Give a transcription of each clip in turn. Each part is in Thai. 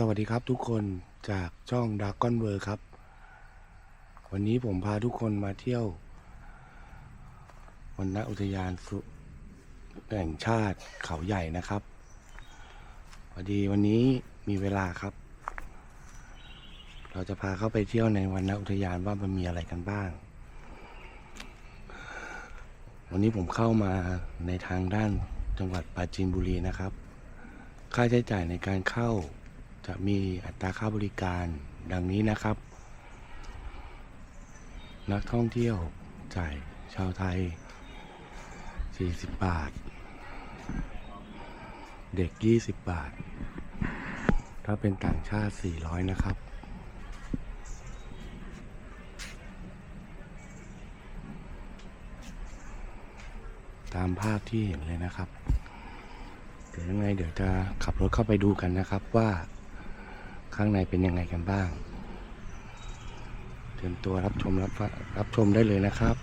สวัสดีครับทุกคนจากช่องด a ก o n นเวอร์ครับ วันนี้ผมพาทุกคนมาเที่ยววันณอุทยานสุแห่งชาติเขาใหญ่นะครับพอดีวันนี้มีเวลาครับ เราจะพาเข้าไปเที่ยวในวันณอุทยานว่ามันมีอะไรกันบ้าง วันนี้ผมเข้ามาในทางด้านจังหวัดปราจีนบุรีนะครับ ค่าใช้จ่ายในการเข้า จะมีอัตราค่าบริการดังนี้นะครับ นักท่องเที่ยวจ่ายชาวไทย 40 บาท เด็ก 20 บาท ถ้าเป็นต่างชาติ 400 นะครับตามภาพที่เห็นเลยนะครับ เดี๋ยวยังไงเดี๋ยวจะขับรถเข้าไปดูกันนะครับว่า ข้างในเป็นยังไงกันบ้าง เตรียมตัวรับชมรับรับชมได้เลยนะครับ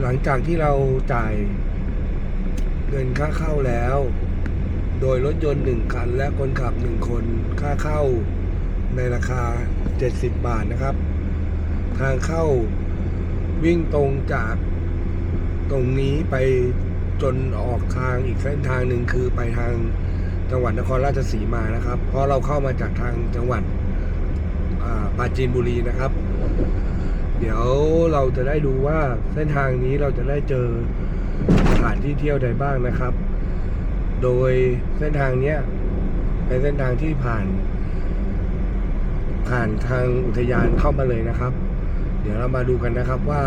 หลังจากที่เราจ่ายเงินค่าเข้าแล้ว โดยรถยนต์หนึ่งคันและคนขับหนึ่งคนค่าเข้าในราคา 70 บาทนะครับ ทางเข้าวิ่งตรงจากตรงนี้ไป จนออกทางอีกเส้นทางหนึ่งคือไปทางจังหวัดนครราชสีมานะครับ เพราะเราเข้ามาจากทางจังหวัดอ่าปราจีนบุรีนะครับ เดี๋ยวเราจะได้ดูว่าเส้นทางนี้เราจะได้เจอสถานที่เที่ยวใดบ้างนะครับ โดยเส้นทางเนี้ยเป็นเส้นทางที่ผ่าน ผ่านทางอุทยานเข้ามาเลยนะครับ เดี๋ยวเรามาดูกันนะครับว่า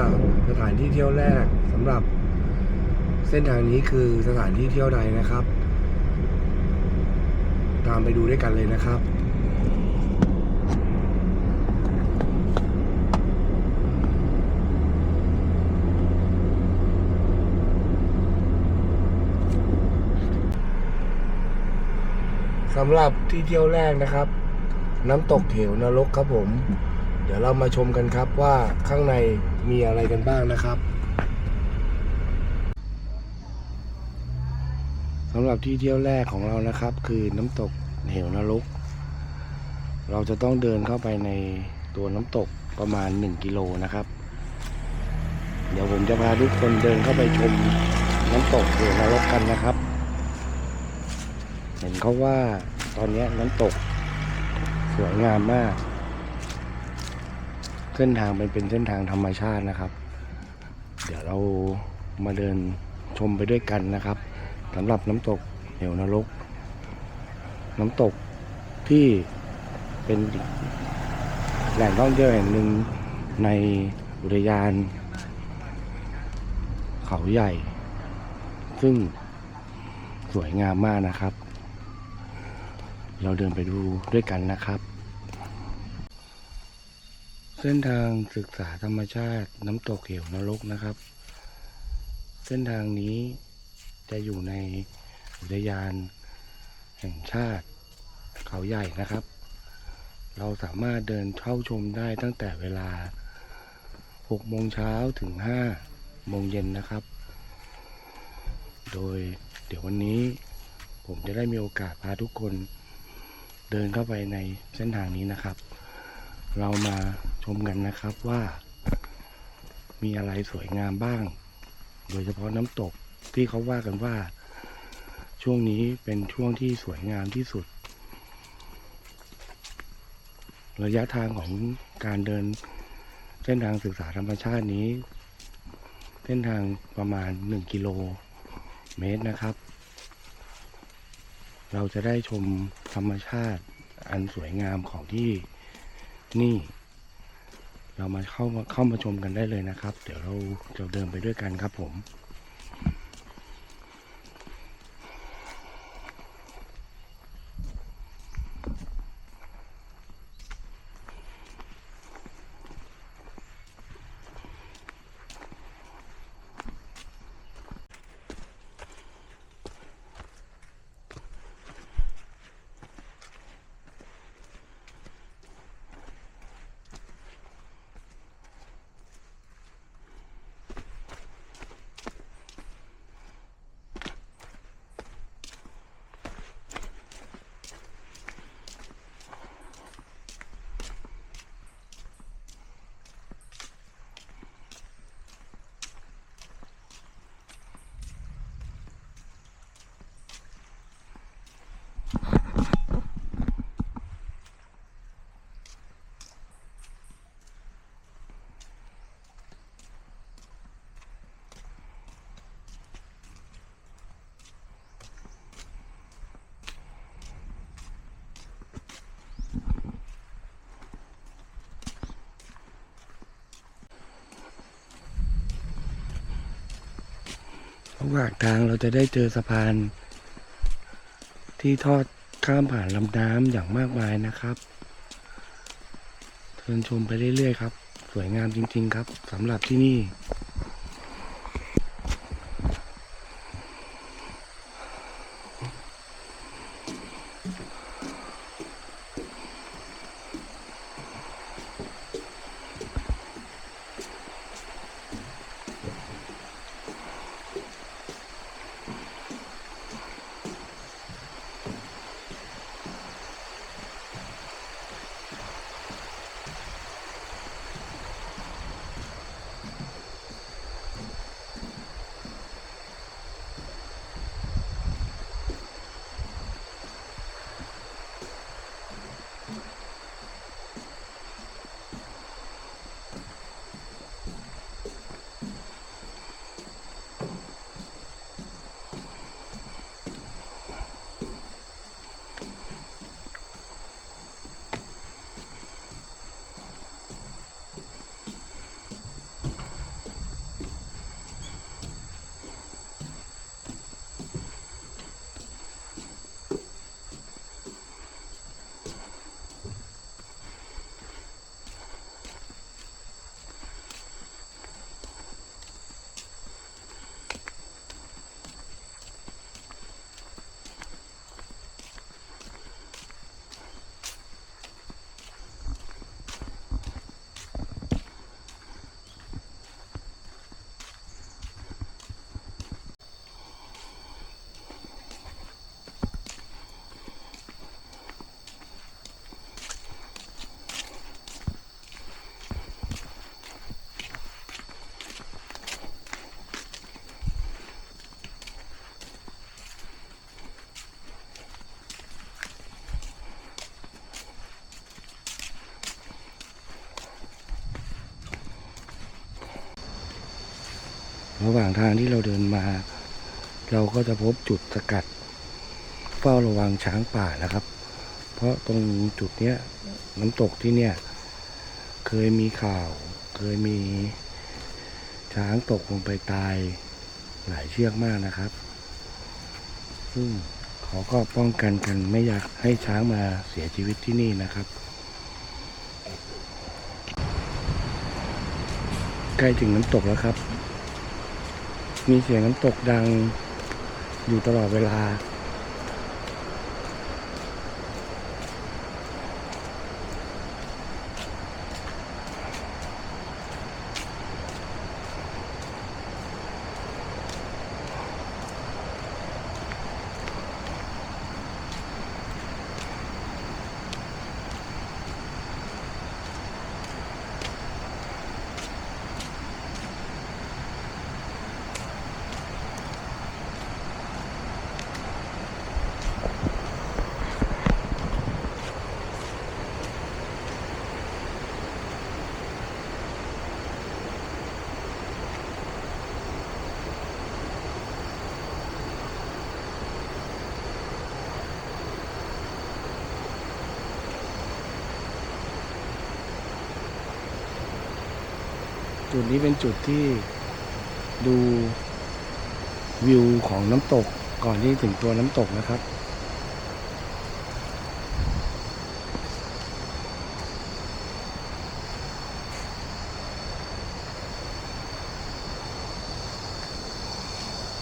สถานที่เที่ยวแรกสำหรับ เส้นทางนี้คือสถานที่เที่ยวใดนะครับ ตามไปดูด้วยกันเลยนะครับสำหรับที่เที่ยวแรกนะครับ น้ำตกเหวนรกครับผม เดี๋ยวเรามาชมกันครับว่าข้างในมีอะไรกันบ้างนะครับำหรับที่เที่ยวแรกของเรานะครับ คือน้ำตกเหวนรก เราจะต้องเดินเข้าไปในตัวน้ำตกประมาณ 1 กิโลนะครับ เดี๋ยวผมจะพาทุกคนเดินเข้าไปชมน้ำตกเหวนรกกันนะครับ เห็นเขาว่าตอนนี้น้ำตกสวยงามมาก เส้นทางเป็นเป็นเส้นทางธรรมชาตินะครับ เดี๋ยวเรามาเดินชมไปด้วยกันนะครับ สำหรับน้ำตกเหวนรก น้ำตกที่เป็นแหล่งท่องเที่ยวแห่งหนึ่งในอุทยาน เขาใหญ่ ซึ่งสวยงามมากนะครับ เราเดินไปดูด้วยกันนะครับ เส้นทางศึกษาธรรมชาติน้ำตกเหวนรกนะครับ เส้นทางนี้ จะอยู่ในอุทยานแห่งชาติเขาใหญ่นะครับ เราสามารถเดินเข้าชมได้ตั้งแต่เวลา 6 โมงเช้าถึง 5 โมงเย็นนะครับ โดยเดี๋ยววันนี้ผมจะได้มีโอกาสพาทุกคนเดินเข้าไปในเส้นทางนี้นะครับ เรามาชมกันนะครับว่า มีอะไรสวยงามบ้าง โดยเฉพาะน้ำตก ที่เขาว่ากันว่า ช่วงนี้เป็นช่วงที่สวยงามที่สุด ระยะทางของการเดินเส้นทางศึกษาธรรมชาตินี้ เส้นทางประมาณ 1 กิโลเมตรนะครับ เราจะได้ชมธรรมชาติอันสวยงามของที่นี่ เรามาเข้ามาเข้ามาชมกันได้เลยนะครับ เดี๋ยวเราจะเดินไปด้วยกันครับผม หว่างทางเราจะได้เจอสะพาน ที่ทอดข้ามผ่านลำน้ำอย่างมากมายนะครับเชิญชมไปเรื่อยๆครับ สวยงามจริงๆครับสำหรับที่นี่ ระหว่างทางที่เราเดินมา เราก็จะพบจุดสกัด เฝ้าระวังช้างป่านะครับ เพราะตรงจุดเนี้ยน้ำตกที่เนี่ย เคยมีข่าว เคยมี ช้างตกลงไปตายหลายเชือกมากนะครับ ซึ่งเขาก็ป้องกันกันไม่อยากให้ช้างมาเสียชีวิตที่นี่นะครับ ใกล้ถึงน้ำตกแล้วครับ มีเสียงน้ำตกดังอยู่ตลอดเวลา จุดนี้เป็นจุดที่ดูวิวของน้ำตกก่อนที่ถึงตัวน้ำตกนะครับ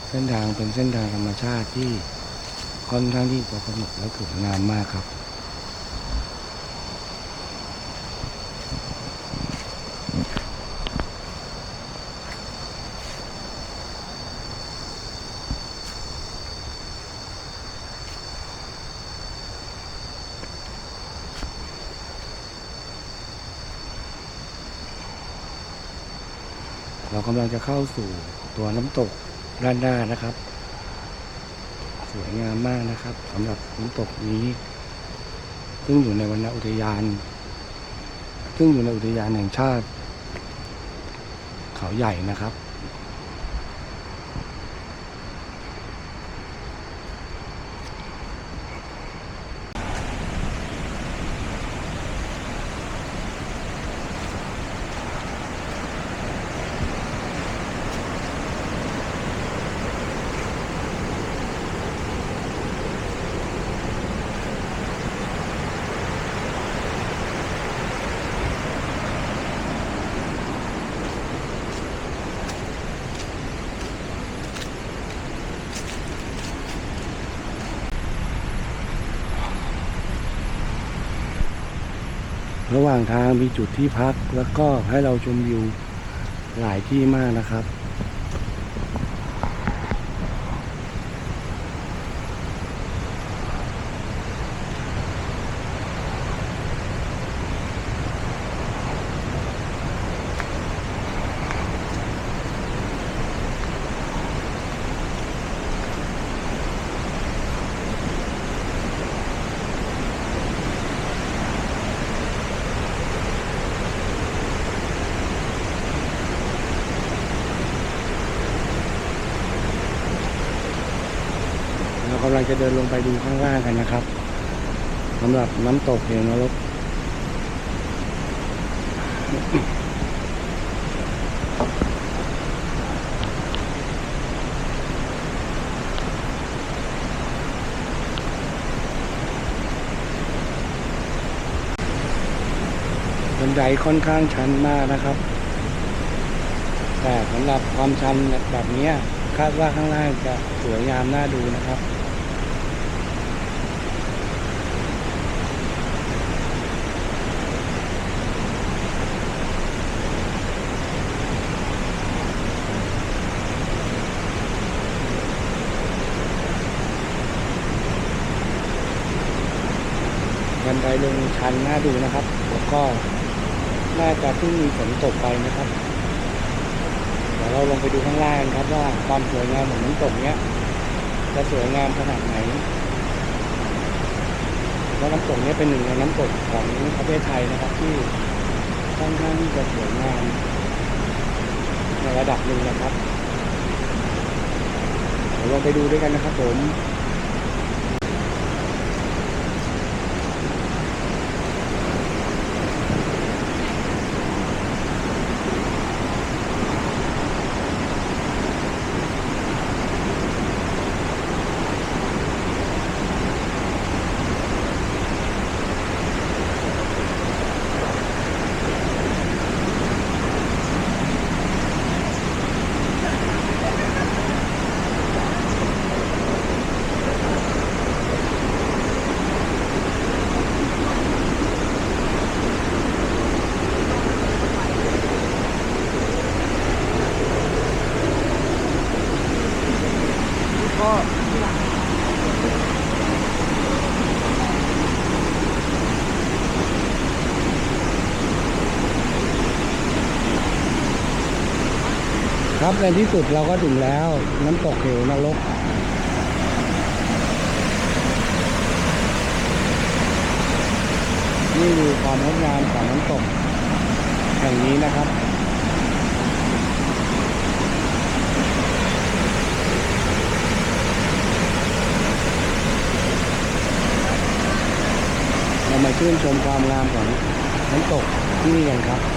เส้นทางเป็นเส้นทางธรรมชาติที่ค่อนข้างที่จะสนุกและสวยงามมากครับ เรากำลังจะเข้าสู่ตัวน้ำตกด้านหน้านะครับ สวยงามมากนะครับสำหรับน้ำตกนี้ ซึ่งอยู่ในวรรณอุทยาน ซึ่งอยู่ในอุทยานแห่งชาติ เขาใหญ่นะครับ ระหว่างทางมีจุดที่พักแล้วก็ให้เราชมวิวหลายที่มากนะครับำลังจะเดินลงไปดูข้างล่างกันนะครับสำหรับน้ำตกเหวนรกบันไดค่อนข้างชันมากนะครับ แต่สำหรับความชันแบบนี้คาดว่าข้างล่างจะสวยงามน่าดูนะครับันไดลงชันน่าดูนะครับแล้วก็น่าจะเพิ่งมีฝนตกไปนะครับเดี๋ยวเราลงไปดูข้างล่างกันครับว่าความสวยงามของน้ำตกเนี้ยจะสวยงามขนาดไหนเพราะน้ำตกเนี้ยเป็นหนึ่งในน้ำตกของประเทศไทยนะครับ ที่ค่อนข้างที่จะสวยงามในระดับหนึ่งนะครับเดี๋ยวลงไปดูด้วยกันนะครับผม ครับในที่สุดเราก็ถึงแล้ว น้ำตกเหวนรกนี่คือความงดงามของน้ำตกแห่งนี้นะครับเรามาชื่นชมความงามของน้ำตกที่นี่กันครับ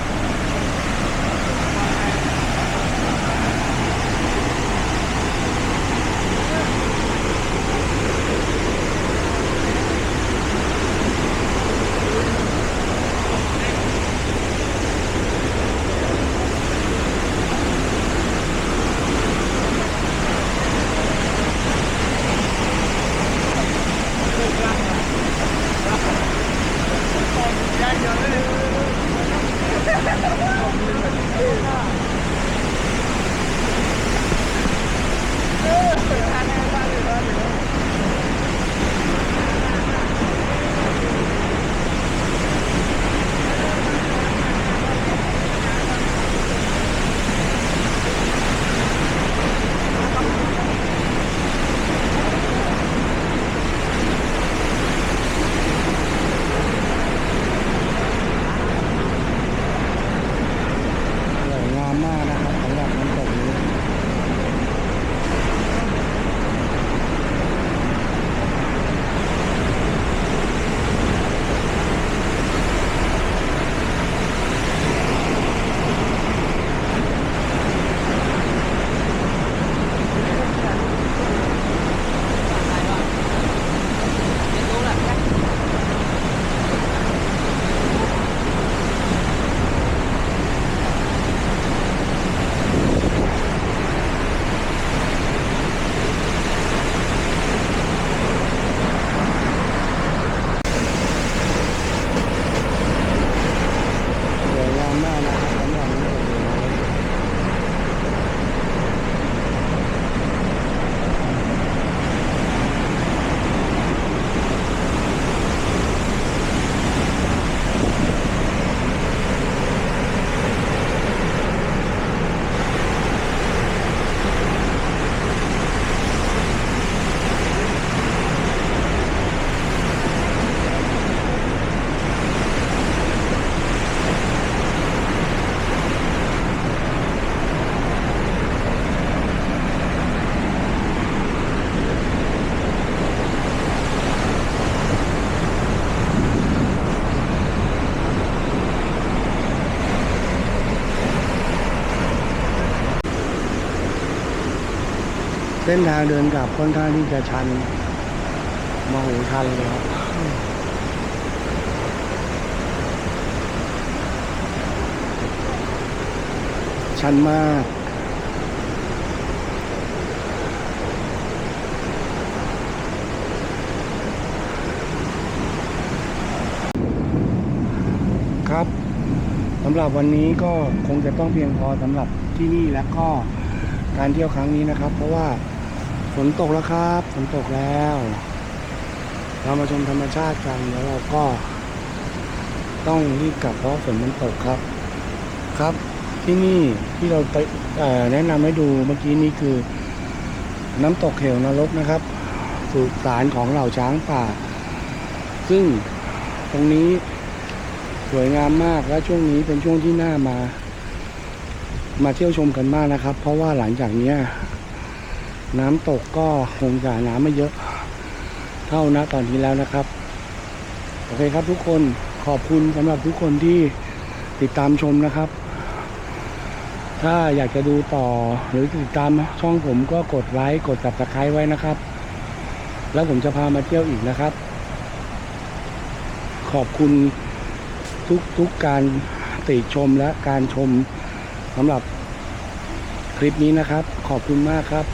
เส้นทางเดินกลับค่อนข้างที่จะชันมโหชันเลยครับชันมากครับสำหรับวันนี้ก็คงจะต้องเพียงพอสำหรับที่นี่และก็การเที่ยวครั้งนี้นะครับ เพราะว่า ฝนตกแล้วครับฝนตกแล้ว เรามาชมธรรมชาติกันแล้วเราก็ต้องรีบกลับเพราะฝนมันตกครับ ครับที่นี่ที่เราไปแนะนำให้ดูเมื่อกี้นี้คือ น้ำตกเหวนรกนะครับสุสานของเหล่าช้างป่า ซึ่งตรงนี้สวยงามมากและช่วงนี้เป็นช่วงที่น่ามา มาเที่ยวชมกันมากนะครับ เพราะว่าหลังจากเนี้ย น้ำตกก็คงจะน้ำไม่เยอะ เท่านะตอนนี้แล้วนะครับ โอเคครับทุกคนขอบคุณสำหรับทุกคนที่ติดตามชมนะครับ ถ้าอยากจะดูต่อหรือติดตามช่องผมก็กดไลค์กด subscribe ไว้นะครับ แล้วผมจะพามาเที่ยวอีกนะครับ ขอบคุณทุกทุกการติชมและการชมสำหรับคลิปนี้นะครับ ขอบคุณมากครับ